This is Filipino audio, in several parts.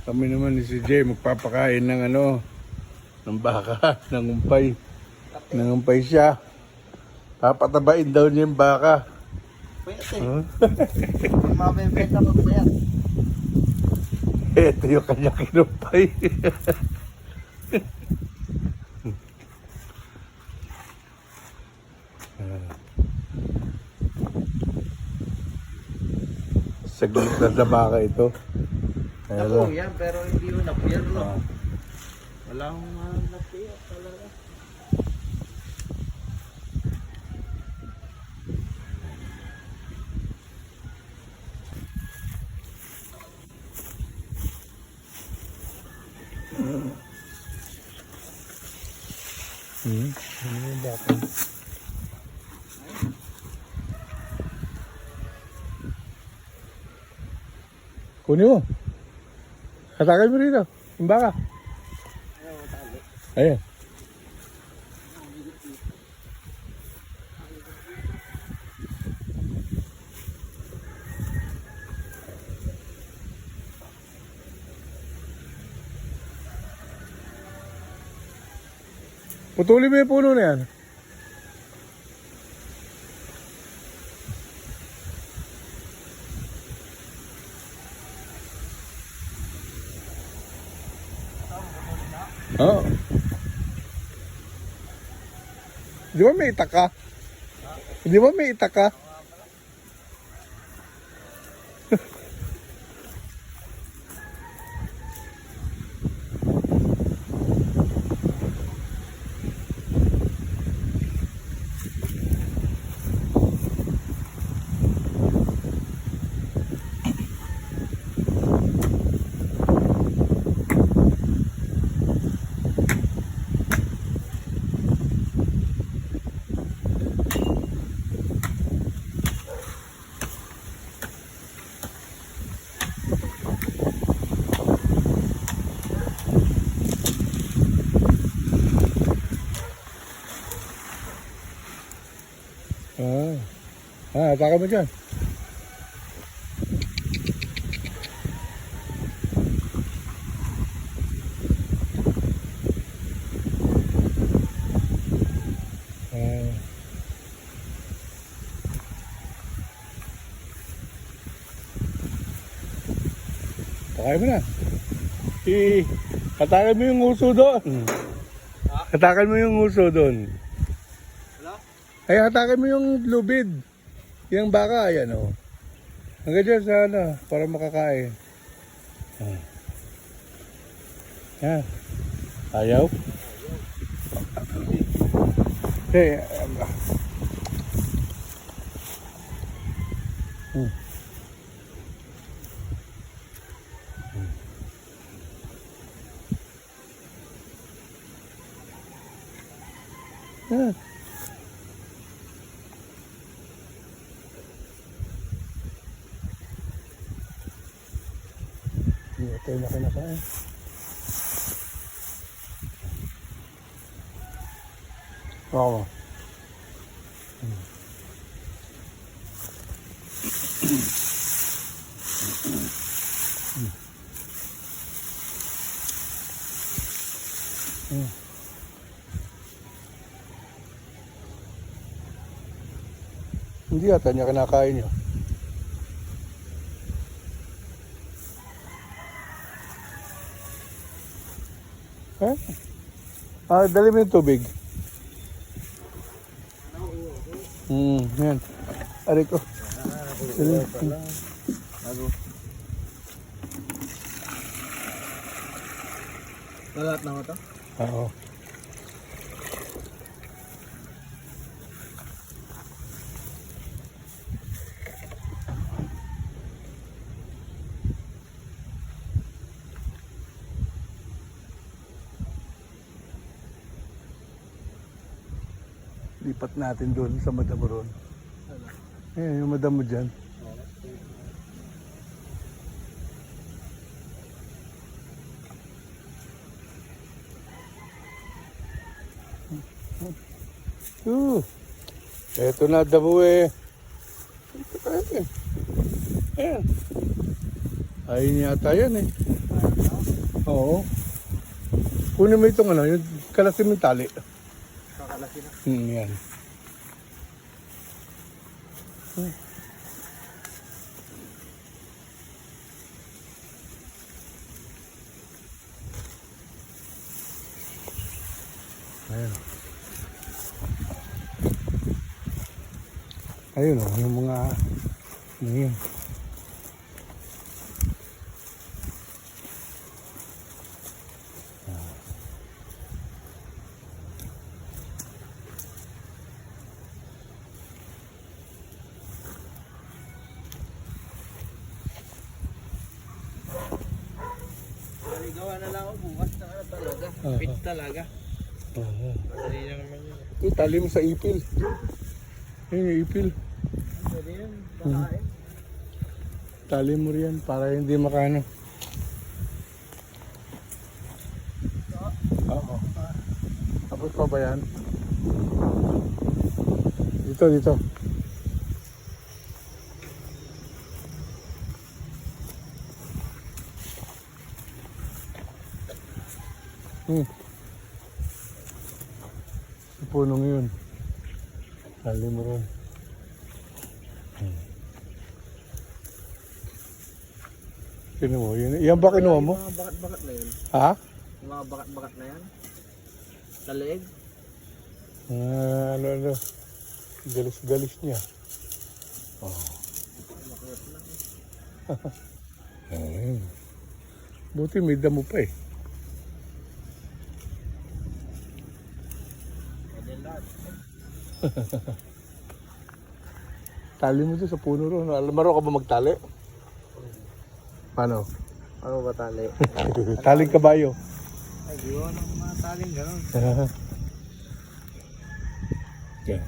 Kami naman ni Jay magpapakain ng ano, ng baka, ng umpay. Ng umpay siya. Papatabain daw niya yung baka. Pwede. Huh? Mabibenta ko ba yan? Ito yung kanya kinumpay. Saglit na sa baka ito. Ayan. yan, pero hindi ko na-fear no. Ah. Wala akong uh, na-fear talaga. Hmm. Baka? Kunin mo. Rito. Yung baka. Ayan. Putulin mo yung puno na yan. Oo. Di ba may itak ka? Di ba may itak Ah. Ah, atake mo dyan. Ah. Pakay mo na. I, hatakan mo yung uso doon. Hatakan mo yung uso doon. Ay, hatakin mo yung lubid. Yung baka, ayan o. Oh. Hanggang dyan sa ano, para makakain. Ah. Yan. Ayaw? Hey, um, hmm. Hmm. Hindi ito yung kinakain. Oo. Hindi ata niya kinakain niya. Eh? Ah, dali mo yung tubig. Hmm, yan. Ari ko. Dali. Lalat na ko to? Oo. Natin doon sa madam ron. Ayan, yung madam mo dyan. Uh, eto na damo eh. Eh. Ayan. Ayun yata yan eh. Oo. Kunin mo itong ano, yung kalasin yung tali. Kakalaki na. Hmm, yan. Ayun. Ayun o, yung mga ano na lang ako bukas na talaga. Fit talaga. Oo. Madali lang naman yun. Itali mo sa ipil. Ayun yung ipil. Pwede yun. Pakain. Tali mo riyan para hindi makano. Oo. Tapos pa ba yan? Dito, dito. Hmm. Sa punong yun. Tali mo ron. Sino mo? Yan, yan ba kinuha mo? Yung mga bakat-bakat na yun. Ha? Yung mga bakat-bakat na yan. Sa leeg. Ah, ano, ano. Galis-galis niya. Oh. Ayun. Buti may damo pa eh. Pwede lahat. Tali mo doon sa puno ron. Alam maro ka ba magtali? Paano? Ano ba tali? Taling kabayo. Ay, di ko ng mga taling gano'n. Yan.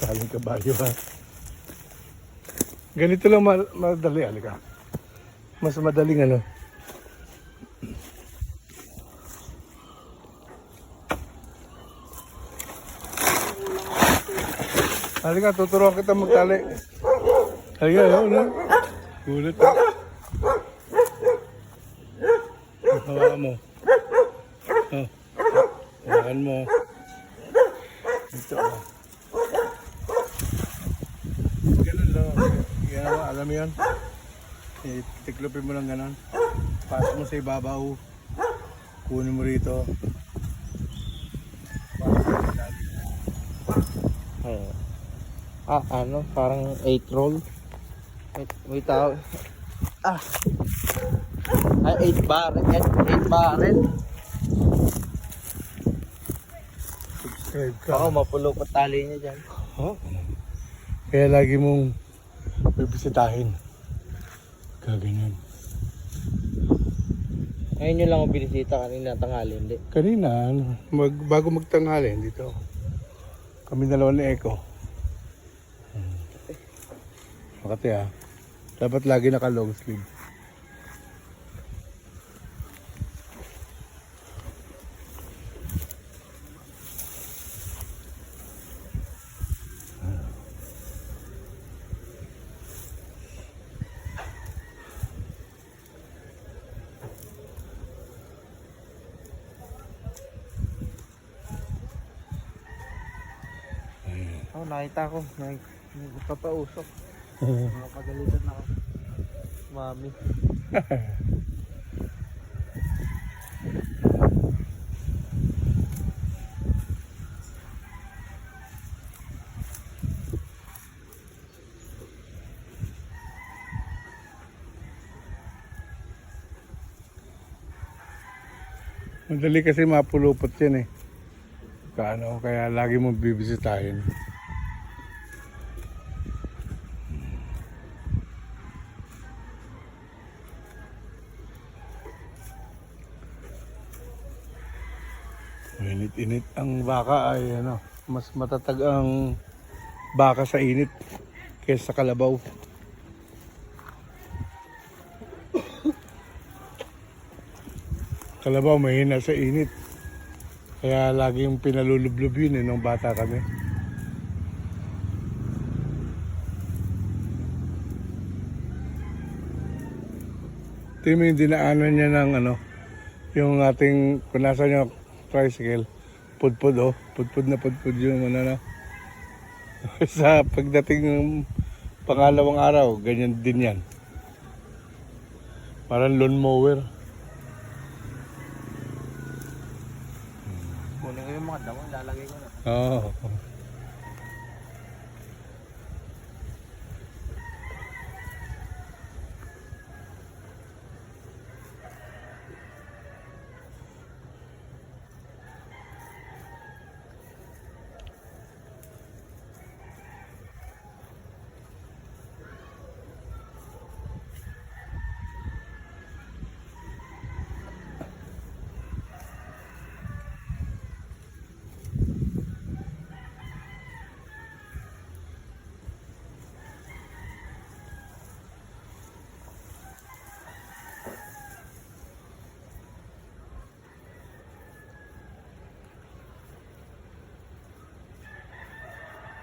Taling kabayo ha. Ganito lang ma- madali. Alika. Mas madaling ano. Halika, tuturuan kita magtali. Halika, ano, ano? Gulat ha. Hawakan mo. Oh. Hawakan mo. Dito ah. Ganun lang. Yan, alam yan? Tiklopin mo lang ganun. Pasok mo sa ibabaw. Kunin mo rito. Pasok mo sa ilalim. Oo. Ah, ano? Parang 8 roll. Wait, wait tao. Ah. Ay, 8 barrel. 8 barrel. Subscribe ka. Ako, mapulok pa tali niya dyan. Oh. Kaya lagi mong bibisitahin. Gaganyan. Ngayon nyo lang ako binisita kanina tanghali, hindi. Kanina, ano, mag, bago magtanghali, dito. Kami dalawa ni Eko. Makati ah. Dapat lagi naka long sleeve. Oh, nakita ko. Nag, nagpapausok. Nakapagalitan ako. Mami. Madali kasi mapulupot yan eh. Kaano, kaya lagi mong bibisitahin. Init-init ang baka ay ano, mas matatag ang baka sa init kaysa sa kalabaw. Kalabaw mahina sa init. Kaya laging pinalulublob yun eh, nung bata kami. Mo yung dinaanan niya ng ano, yung ating, kung nasa yung tricycle, pudpud oh, pudpud na pudpud yung ano na. Sa pagdating ng pangalawang araw, ganyan din yan. Parang lawn mower. Kunin ko yung mga damo, lalagay ko na. Oo.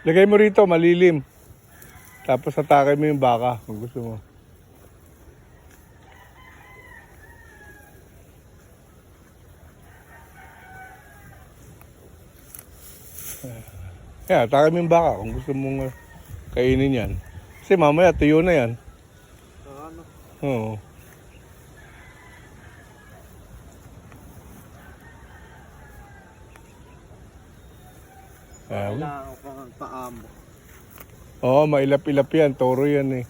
Lagay mo rito, malilim. Tapos atake mo yung baka kung gusto mo. Yeah, atake mo yung baka kung gusto mong uh, kainin yan. Kasi mamaya tuyo na yan. Ano? Oo. Ah, pang paamo. Oo, mailap-ilap yan. Toro yan eh.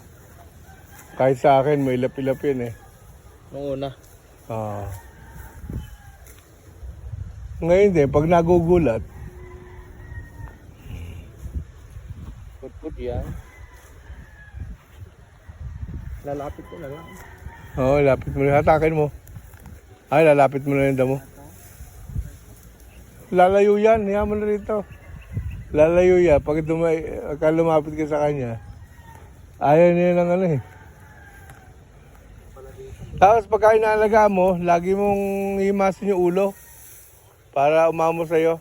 Kahit sa akin, mailap-ilap yan eh. Nung una. Ah. Ngayon din, pag nagugulat, Put-put yan. Lalapit ko na lang. oo, lapit mo. Hatakin mo. Ay, lalapit mo na yung damo. Lalayo yan. Hiya mo na rito. Lalayo yan. Pag, dumay, pagka lumapit ka sa kanya, ayaw niya ng ano eh. Tapos pagka inaalaga mo, lagi mong himasin yung ulo para umamo sa'yo.